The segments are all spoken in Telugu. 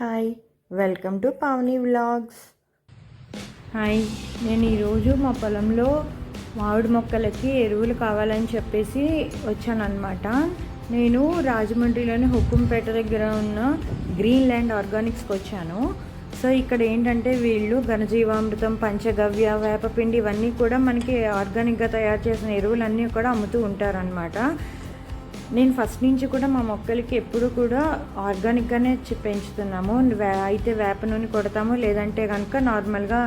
Hi welcome to Pavani vlogs hi నేను ఈరోజు మా పొలంలో మామిడి మొక్కలకి ఎరువులు కావాలని చెప్పేసి వచ్చానమాట నేను రాజమండ్రిలోని హుకుంపేట దగ్గర ఉన్న గ్రీన్ ల్యాండ్ ఆర్గానిక్స్కి వచ్చాను. సో ఇక్కడ ఏంటంటే వీళ్ళు ఘనజీవామృతం పంచగవ్య వేపపిండి ఇవన్నీ కూడా మనకి ఆర్గానిక్గా తయారు చేసిన ఎరువులన్నీ కూడా అమ్ముతూ ఉంటారనమాట నేను ఫస్ట్ నుంచి కూడా మా మొక్కలకి ఎప్పుడు కూడా ఆర్గానిక్గానే పెంచుతున్నాము. వే అయితే వేప నూనె కొడతాము లేదంటే కనుక నార్మల్గా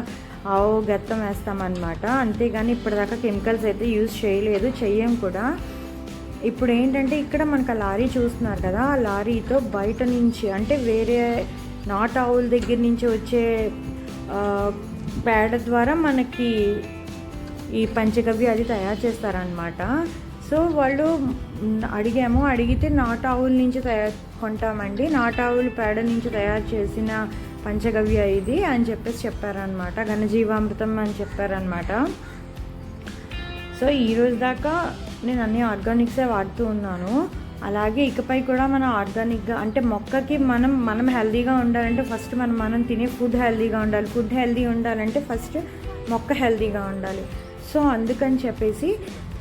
ఆవు గత్తం వేస్తామన్నమాట. అంతేగాని ఇప్పటిదాకా కెమికల్స్ అయితే యూజ్ చేయలేదు చెయ్యం కూడా. ఇప్పుడు ఏంటంటే ఇక్కడ మనకు ఆ లారీ చూస్తున్నారు కదా ఆ లారీతో బయట నుంచి అంటే వేరే నాట్ ఆవుల దగ్గర నుంచి వచ్చే పేడ ద్వారా మనకి ఈ పంచగవ్య అది తయారు చేస్తారనమాట సో వాళ్ళు అడిగాము. అడిగితే నాటు ఆవుల నుంచి తయారు కొంటామండి. నాటు ఆవుల పేడ నుంచి తయారు చేసిన పంచగవ్య ఇది అని చెప్పేసి చెప్పారనమాట ఘనజీవామృతం అని చెప్పారనమాట సో ఈరోజు దాకా నేను అన్ని ఆర్గానిక్సే వాడుతూ ఉన్నాను. అలాగే ఇకపై కూడా మనం ఆర్గానిక్గా అంటే మొక్కకి మనం మనం హెల్తీగా ఉండాలంటే ఫస్ట్ మనం మనం తినే ఫుడ్ హెల్తీగా ఉండాలి. ఫుడ్ హెల్తీ ఉండాలంటే ఫస్ట్ మొక్క హెల్తీగా ఉండాలి. సో అందుకని చెప్పేసి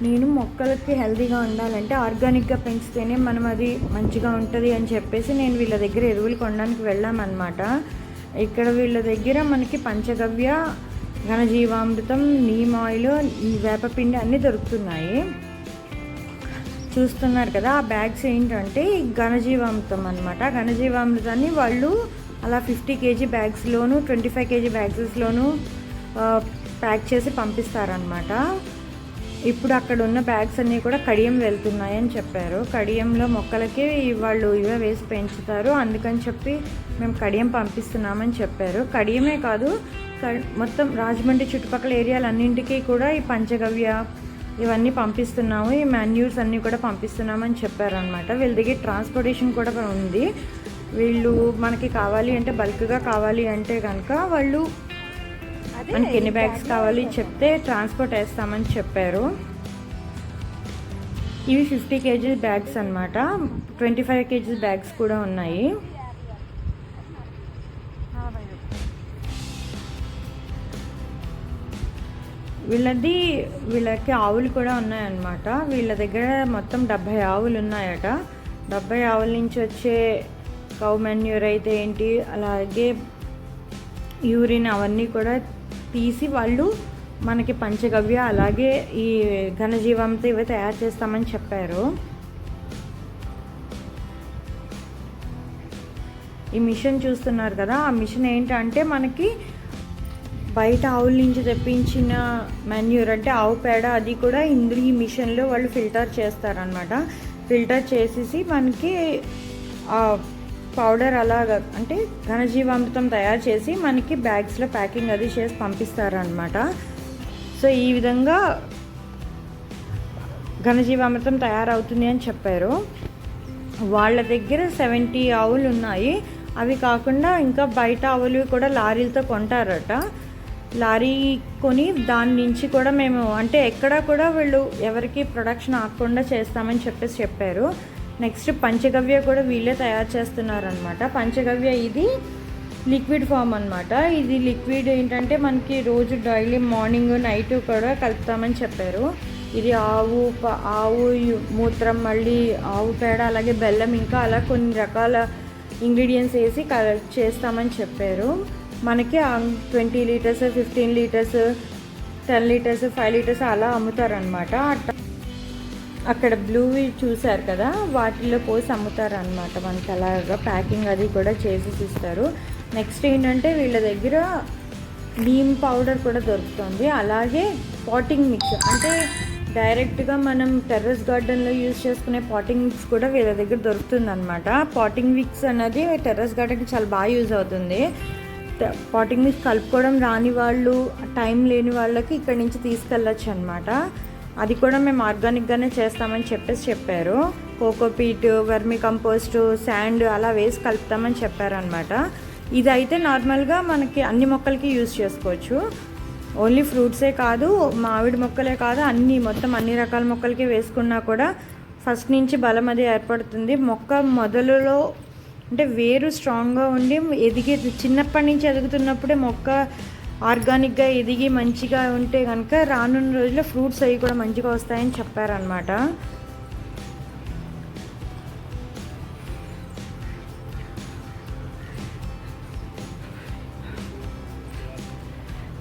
నేను మొక్కలకి హెల్తీగా ఉండాలంటే ఆర్గానిక్గా పెంచితేనే మనం అది మంచిగా ఉంటుంది అని చెప్పేసి నేను వీళ్ళ దగ్గర ఎరువులు కొనడానికి వెళ్ళామన్నమాట. ఇక్కడ వీళ్ళ దగ్గర మనకి పంచగవ్య ఘనజీవామృతం నీమ్ ఆయిల్ వేపపిండి అన్నీ దొరుకుతున్నాయి. చూస్తున్నారు కదా ఆ బ్యాగ్స్ ఏంటంటే ఘనజీవామృతం అనమాట ఘనజీవామృతాన్ని వాళ్ళు అలా ఫిఫ్టీ కేజీ బ్యాగ్స్లోను ట్వంటీ ఫైవ్ కేజీ బ్యాగ్స్లోను ప్యాక్ చేసి పంపిస్తారనమాట ఇప్పుడు అక్కడ ఉన్న బ్యాగ్స్ అన్నీ కూడా కడియం వెళ్తున్నాయని చెప్పారు. కడియంలో మొక్కలకి వాళ్ళు ఇవే వేసి పెంచుతారు. అందుకని చెప్పి మేము కడియం పంపిస్తున్నామని చెప్పారు. కడియమే కాదు మొత్తం రాజమండ్రి చుట్టుపక్కల ఏరియాలన్నింటికీ కూడా ఈ పంచగవ్య ఇవన్నీ పంపిస్తున్నాము. ఈ మాన్యూర్స్ అన్నీ కూడా పంపిస్తున్నామని చెప్పారనమాట వీళ్ళ దగ్గర ట్రాన్స్పోర్టేషన్ కూడా ఉంది. వీళ్ళు మనకి కావాలి అంటే బల్క్గా కావాలి అంటే కనుక వాళ్ళు మనకి ఎన్ని బ్యాగ్స్ కావాలి చెప్తే ట్రాన్స్పోర్ట్ వేస్తామని చెప్పారు. ఇవి ఫిఫ్టీ కేజీస్ బ్యాగ్స్ అనమాట ట్వంటీ ఫైవ్ కేజీస్ బ్యాగ్స్ కూడా ఉన్నాయి. వీళ్ళది వీళ్ళకి ఆవులు కూడా ఉన్నాయన్నమాట. వీళ్ళ దగ్గర మొత్తం డెబ్భై ఆవులు ఉన్నాయట. డెబ్భై ఆవుల నుంచి వచ్చే కౌ మెన్యూర్ అయితే ఏంటి? అలాగే యూరిన్ అవన్నీ కూడా తీసి వాళ్ళు మనకి పంచగవ్య అలాగే ఈ ఘనజీవంతో ఇవి తయారు చేస్తామని చెప్పారు. ఈ మిషన్ చూస్తున్నారు కదా ఆ మిషన్ ఏంటంటే మనకి బయట ఆవుల నుంచి తెప్పించిన మెన్యూర్ అంటే ఆవు పేడ అది కూడా ఇందులో ఈ మిషన్లో వాళ్ళు ఫిల్టర్ చేస్తారనమాట ఫిల్టర్ చేసేసి మనకి పౌడర్ అలాగా అంటే ఘనజీవామృతం తయారు చేసి మనకి బ్యాగ్స్లో ప్యాకింగ్ అది చేసి పంపిస్తారనమాట సో ఈ విధంగా ఘనజీవామృతం తయారవుతుంది అని చెప్పారు. వాళ్ళ దగ్గర సెవెంటీ ఆవులు ఉన్నాయి. అవి కాకుండా ఇంకా బయట ఆవులు కూడా లారీలతో కొంటారట. లారీ కొని దాని నుంచి కూడా మేము అంటే ఎక్కడ కూడా వీళ్ళు ఎవరికి ప్రొడక్షన్ ఆగకుండా చేస్తామని చెప్పేసి చెప్పారు. నెక్స్ట్ పంచగవ్య కూడా వీళ్ళే తయారు చేస్తున్నారనమాట పంచగవ్య ఇది లిక్విడ్ ఫామ్ అనమాట ఇది లిక్విడ్ ఏంటంటే మనకి రోజు డైలీ మార్నింగ్ నైట్ కూడా కలుపుతామని చెప్పారు. ఇది ఆవు ప- ఆవు మూత్రం మళ్ళీ ఆవు పేడ అలాగే బెల్లం ఇంకా అలా కొన్ని రకాల ఇంగ్రీడియంట్స్ వేసి కలెక్ట్ చేస్తామని చెప్పారు. మనకి twenty litres fifteen litres ten litres five litres అలా అమ్ముతారనమాట అక్కడ బ్లూవి చూసారు కదా వాటిల్లో పోసి అమ్ముతారు అనమాట మనకి అలాగా ప్యాకింగ్ అది కూడా చేసి ఇస్తారు. నెక్స్ట్ ఏంటంటే వీళ్ళ దగ్గర నీమ్ పౌడర్ కూడా దొరుకుతుంది. అలాగే పాటింగ్ మిక్స్ అంటే డైరెక్ట్గా మనం టెర్రస్ గార్డెన్లో యూజ్ చేసుకునే పాటింగ్ మిక్స్ కూడా వీళ్ళ దగ్గర దొరుకుతుంది అనమాట పాటింగ్ మిక్స్ అనేది టెర్రస్ గార్డెన్కి చాలా బాగా యూజ్ అవుతుంది. పాటింగ్ మిక్స్ కలుపుకోవడం రాని వాళ్ళు టైం లేని వాళ్ళకి ఇక్కడ నుంచి తీసుకెళ్ళచ్చు అనమాట అది కూడా మేము ఆర్గానిక్గానే చేస్తామని చెప్పేసి చెప్పారు. కోకోపీట్ వర్మి కంపోస్ట్ శాండ్ అలా వేసి కలుపుతామని చెప్పారనమాట ఇది అయితే నార్మల్గా మనకి అన్ని మొక్కలకి యూజ్ చేసుకోవచ్చు. ఓన్లీ ఫ్రూట్సే కాదు మామిడి మొక్కలే కాదు అన్ని మొత్తం అన్ని రకాల మొక్కలకి వేసుకున్నా కూడా ఫస్ట్ నుంచి బలం అది ఏర్పడుతుంది. మొక్క మొదలులో అంటే వేరు స్ట్రాంగ్గా ఉండి ఎదిగే చిన్నప్పటి నుంచి ఎదుగుతున్నప్పుడే మొక్క ఆర్గానిక్గా ఎదిగి మంచిగా ఉంటే కనుక రానున్న రోజుల్లో ఫ్రూట్స్ అవి కూడా మంచిగా వస్తాయని చెప్పారనమాట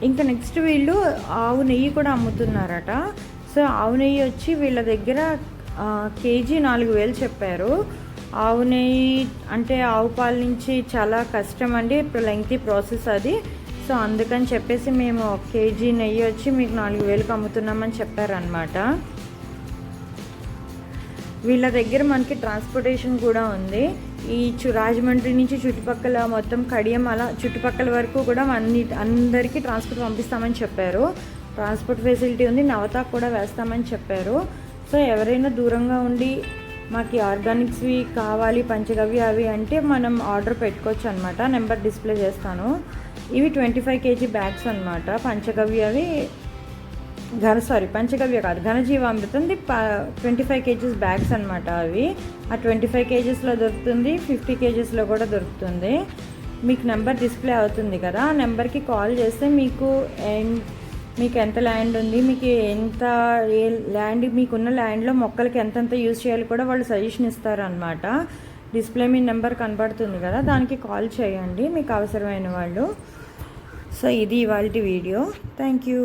ఇంకా నెక్స్ట్ వీళ్ళు ఆవు నెయ్యి కూడా అమ్ముతున్నారట. సో ఆవు నెయ్యి వచ్చి వీళ్ళ దగ్గర కేజీ నాలుగు వేలు చెప్పారు. ఆవు నెయ్యి అంటే ఆవు పాల నుంచి చాలా కష్టం అండి ఇప్పుడు లెంగ్తీ ప్రాసెస్ అది. సో అందుకని చెప్పేసి మేము ఒక కేజీ నెయ్యి వచ్చి మీకు నాలుగు వేలకు అమ్ముతున్నామని చెప్పారనమాట వీళ్ళ దగ్గర మనకి ట్రాన్స్పోర్టేషన్ కూడా ఉంది. ఈ రాజమండ్రి నుంచి చుట్టుపక్కల మొత్తం కడియం అలా చుట్టుపక్కల వరకు కూడా అన్ని అందరికీ ట్రాన్స్పోర్ట్ పంపిస్తామని చెప్పారు. ట్రాన్స్పోర్ట్ ఫెసిలిటీ ఉంది నవతా కూడా వేస్తామని చెప్పారు. సో ఎవరైనా దూరంగా ఉండి మాకు ఆర్గానిక్స్వి కావాలి పంచగవి అవి అంటే మనం ఆర్డర్ పెట్టుకోవచ్చు అనమాట నెంబర్ డిస్ప్లే చేస్తాను. ఇవి ట్వంటీ ఫైవ్ కేజీ బ్యాగ్స్ అనమాట పంచగవ్యవి ఘన సారీ పంచగవ్య కాదు ఘనజీవామృతంది ట్వంటీ ఫైవ్ కేజీస్ బ్యాగ్స్ అనమాట అవి. ఆ ట్వంటీ ఫైవ్ కేజీస్లో దొరుకుతుంది ఫిఫ్టీ కేజీస్లో కూడా దొరుకుతుంది. మీకు నెంబర్ డిస్ప్లే అవుతుంది కదా ఆ నెంబర్కి కాల్ చేస్తే మీకు మీకు ఎంత ల్యాండ్ ఉంది మీకు ఎంత ఏ ల్యాండ్ మీకున్న ల్యాండ్లో మొక్కలకి ఎంతెంత యూజ్ చేయాలి కూడా వాళ్ళు సజెషన్ ఇస్తారనమాట డిస్ప్లే మీ నెంబర్ కనబడుతుంది కదా దానికి కాల్ చేయండి మీకు అవసరమైన వాళ్ళు. సో ఇది ఇవాళ వీడియో. Thank you